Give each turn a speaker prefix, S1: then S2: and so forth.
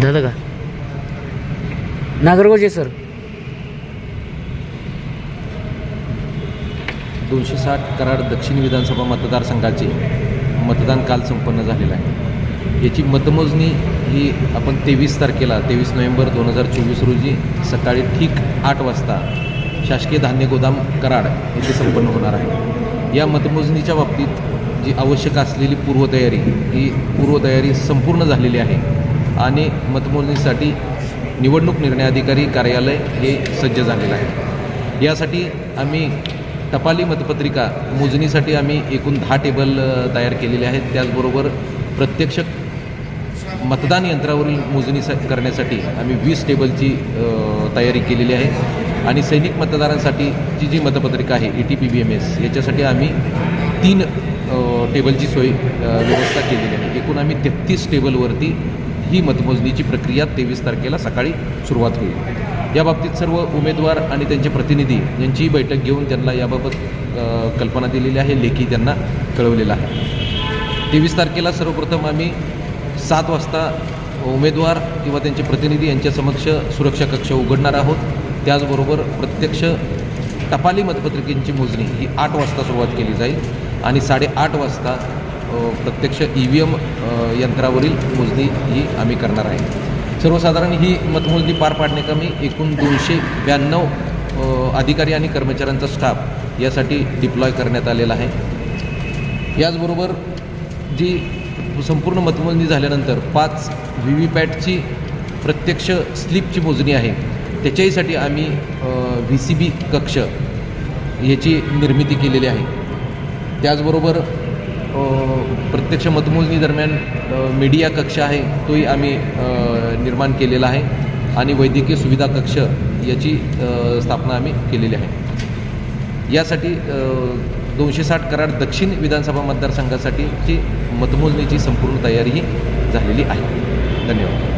S1: दादा का? नागरगोजे सर.
S2: दोनशे साठ कराड दक्षिण विधानसभा मतदारसंघाचे मतदान काल संपन्न झालेलं आहे. याची मतमोजणी ही आपण तेवीस तारखेला तेवीस नोव्हेंबर दोन हजार चोवीस रोजी सकाळी ठीक आठ वाजता शासकीय धान्य गोदाम कराड येथे संपन्न होणार आहे. या मतमोजणीच्या बाबतीत जी आवश्यक असलेली पूर्वतयारी ही पूर्वतयारी संपूर्ण झालेली आहे. आणि मतमोजणीसाठी निवडणूक निर्णय अधिकारी कार्यालय हे सज्ज झालेलं आहे. यासाठी आम्ही टपाली मतपत्रिका मोजणीसाठी आम्ही एकूण दहा टेबल तयार केलेले आहेत. त्याचबरोबर प्रत्यक्ष मतदान यंत्रावरील मोजणी सा करण्यासाठी आम्ही वीस टेबलची तयारी केलेली आहे. आणि सैनिक मतदारांसाठीची जी मतपत्रिका आहे E T P B M S याच्यासाठी आम्ही तीन टेबलची सोय व्यवस्था केलेली आहे. एकूण आम्ही तेहतीस टेबलवरती ही मतमोजणीची प्रक्रिया तेवीस तारखेला सकाळी सुरुवात होईल. याबाबतीत सर्व उमेदवार आणि त्यांचे प्रतिनिधी यांचीही बैठक घेऊन त्यांना याबाबत कल्पना दिलेली आहे लेखी त्यांना कळवलेला आहे. तेवीस तारखेला सर्वप्रथम आम्ही सात वाजता उमेदवार किंवा त्यांचे प्रतिनिधी यांच्या समक्ष सुरक्षा कक्ष उघडणार आहोत. त्याचबरोबर प्रत्यक्ष टपाली मतपत्रिकेची मोजणी ही आठ वाजता सुरुवात केली जाईल आणि साडेआठ वाजता प्रत्यक्ष ई व्ही एम यंत्रावरील मोजणी ही आम्ही करणार आहे. सर्वसाधारण ही मतमोजणी पार पाडण्याकमी एकूण दोनशे ब्याण्णव अधिकारी आणि कर्मचाऱ्यांचा स्टाफ यासाठी डिप्लॉय करण्यात आलेला आहे. याचबरोबर जी संपूर्ण मतमोजणी झाल्यानंतर पाच व्ही व्ही पॅटची प्रत्यक्ष स्लिपची मोजणी आहे त्याच्याहीसाठी आम्ही व्ही सी बी कक्ष याची निर्मिती केलेली आहे. त्याचबरोबर प्रत्यक्ष मतमोजणी दरम्यान मीडिया कक्ष आहे तोही आम्ही निर्माण केलेला आहे. आणि वैद्यकीय सुविधा कक्ष याची स्थापना आम्ही केलेली आहे. यासाठी दोनशे साठ कराड दक्षिण विधानसभा मतदारसंघासाठीची मतमोजणीची संपूर्ण तयारीही झालेली आहे. धन्यवाद.